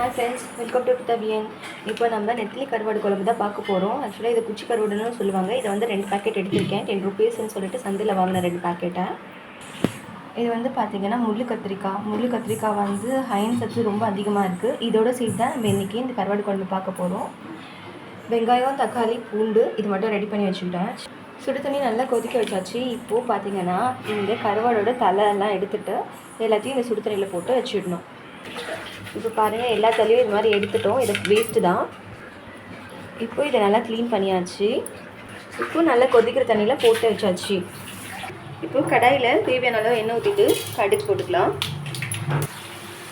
Hi friends welcome to தபியன் இப்போ நம்ம நெத்திலி கருவாடு குழம்பு தான் பார்க்க போகிறோம் ஆக்சுவலாக இது குச்சி கருவாடுன்னு சொல்லுவாங்க. இதை வந்து ரெண்டு பேக்கெட் எடுத்திருக்கேன். டென் ருபீஸ்ன்னு சொல்லிட்டு சந்தையில் வாங்கின ரெண்டு பேக்கெட்டை இது வந்து பார்த்திங்கன்னா முள்ளு கத்திரிக்காய். முள்ளு கத்திரிக்காய் வந்து ஹைன் சத்து ரொம்ப அதிகமாக இருக்குது இதோட சேர்த்து தான் நம்ம இன்றைக்கி இந்த கருவாடு குழம்பு பார்க்க போகிறோம் வெங்காயம் தக்காளி பூண்டு இது மட்டும் ரெடி பண்ணி வச்சுக்கிட்டேன். சுடு தண்ணி நல்லா கொதிக்க வச்சாச்சு. இப்போது பார்த்திங்கன்னா இந்த கருவாடோட தலை எல்லாம் எல்லாத்தையும் இந்த சுடு தண்ணியில் போட்டு வச்சிடணும். இப்போ பாருங்கள் எல்லா தலையும் இது மாதிரி எடுத்துட்டோம். இது வேஸ்ட்டு தான். இப்போ இதை நல்லா க்ளீன் பண்ணியாச்சு. இப்போ நல்லா கொதிக்கிற தண்ணியில் போட்டு வச்சாச்சு. இப்போ கடாயில் தேவையான அளவு எண்ணெய் ஊற்றிட்டு கடுகு போட்டுக்கலாம்.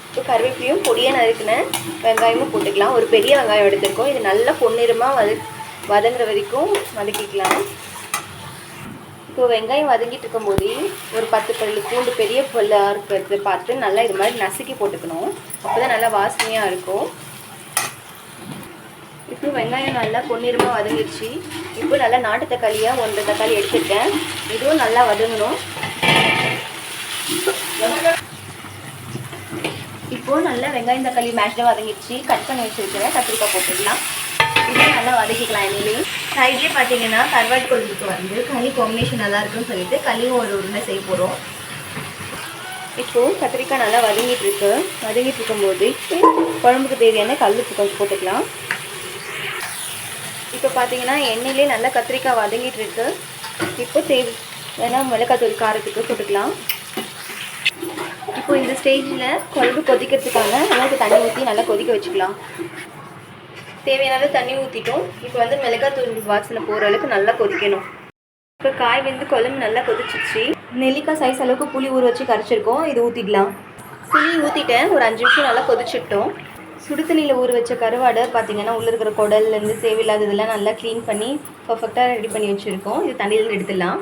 இப்போ கருவேப்பிலையும் பொடியாக நறுக்கின வெங்காயமும் போட்டுக்கலாம். ஒரு பெரிய வெங்காயம் எடுத்துருக்கோம். இது நல்லா பொன்னிறமாக வத வதங்குற வரைக்கும் வதக்கிக்கலாம். இப்போ வெங்காயம் வதங்கிட்டு இருக்கும்போதே ஒரு பத்து பல்லு பூண்டு பெரிய பல்லாக இருக்கிறது பார்த்து நல்லா இது மாதிரி நசுக்கி போட்டுக்கணும். அப்போ தான் நல்லா வாசனையாக இருக்கும். இப்போ வெங்காயம் நல்லா பொன்னிறமாக வதங்கிடுச்சு. இப்போ நல்லா நாட்டு தக்காளியாக ஒன்றரை தக்காளி எடுத்துருக்கேன் இதுவும் நல்லா வதங்கணும். இப்போது நல்லா வெங்காயம் தக்காளி மேஷ்டாக வதங்கிடுச்சு. கட் பண்ணி வச்சுருக்கிறேன் கத்திரிக்காய் போட்டுக்கலாம். இதை நல்லா வதக்கிக்கலாம் எண்ணெயிலே சைட்லேயே பார்த்தீங்கன்னா கருவாட்டு குழம்புக்கு வந்து களி காம்பினேஷன் நல்லா இருக்குன்னு சொல்லிட்டு களியும் ஒரு உருண்டை செய்ய போகிறோம் இப்போது கத்திரிக்காய் நல்லா வதங்கிட்டு இருக்கு. வதங்கிட்டு இருக்கும்போது குழம்புக்கு தேவையான கல் உப்பு கொஞ்சம் போட்டுக்கலாம். இப்போ பார்த்தீங்கன்னா எண்ணெயிலே நல்லா கத்திரிக்காய் வதங்கிட்டு இருக்கு. இப்போ தேவை வேணா மிளகாத்தூள் காரத்துக்கு போட்டுக்கலாம். இப்போ இந்த ஸ்டேஜில் குழம்பு கொதிக்கிறதுக்கான அளவுக்கு தண்ணி ஊற்றி நல்லா கொதிக்க வச்சுக்கலாம். தேவையான தண்ணி ஊற்றிட்டோம் இப்போ வந்து மிளகாத்தூள் வாசனை போகிற அளவுக்கு நல்லா கொதிக்கணும். இப்போ காய் வெந்து குழம்பு நல்லா கொதிச்சிச்சு நெல்லிக்காய் சைஸ் அளவுக்கு புளி ஊற வச்சு கரைச்சிருக்கோம். இது ஊற்றிடலாம் புளி ஊற்றிட்டேன் ஒரு அஞ்சு நிமிஷம் நல்லா கொதிச்சிட்டோம். சுடுதண்ணியில் ஊற வச்ச கருவாடை பார்த்தீங்கன்னா உள்ளே இருக்கிற குடல்லேருந்து தேவையில்லாததெல்லாம் நல்லா க்ளீன் பண்ணி பர்ஃபெக்டாக ரெடி பண்ணி வச்சுருக்கோம். இது தண்ணியில் எடுத்துடலாம்.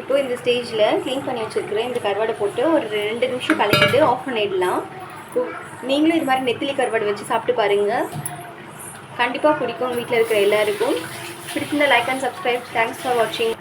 இப்போது இந்த ஸ்டேஜில் க்ளீன் பண்ணி வச்சுருக்கிற இந்த கருவாடை போட்டு ஒரு ரெண்டு நிமிஷம் கலக்கிட்டு ஆஃப் பண்ணிடலாம். நீங்களும் இது மாதிரி நெத்திலி கருவாடு வச்சு சாப்பிட்டு பாருங்கள் கண்டிப்பாக பிடிக்கும் வீட்டில் இருக்கிற எல்லாருக்கும். பிடிச்சிருந்த like and subscribe thanks for வாட்சிங்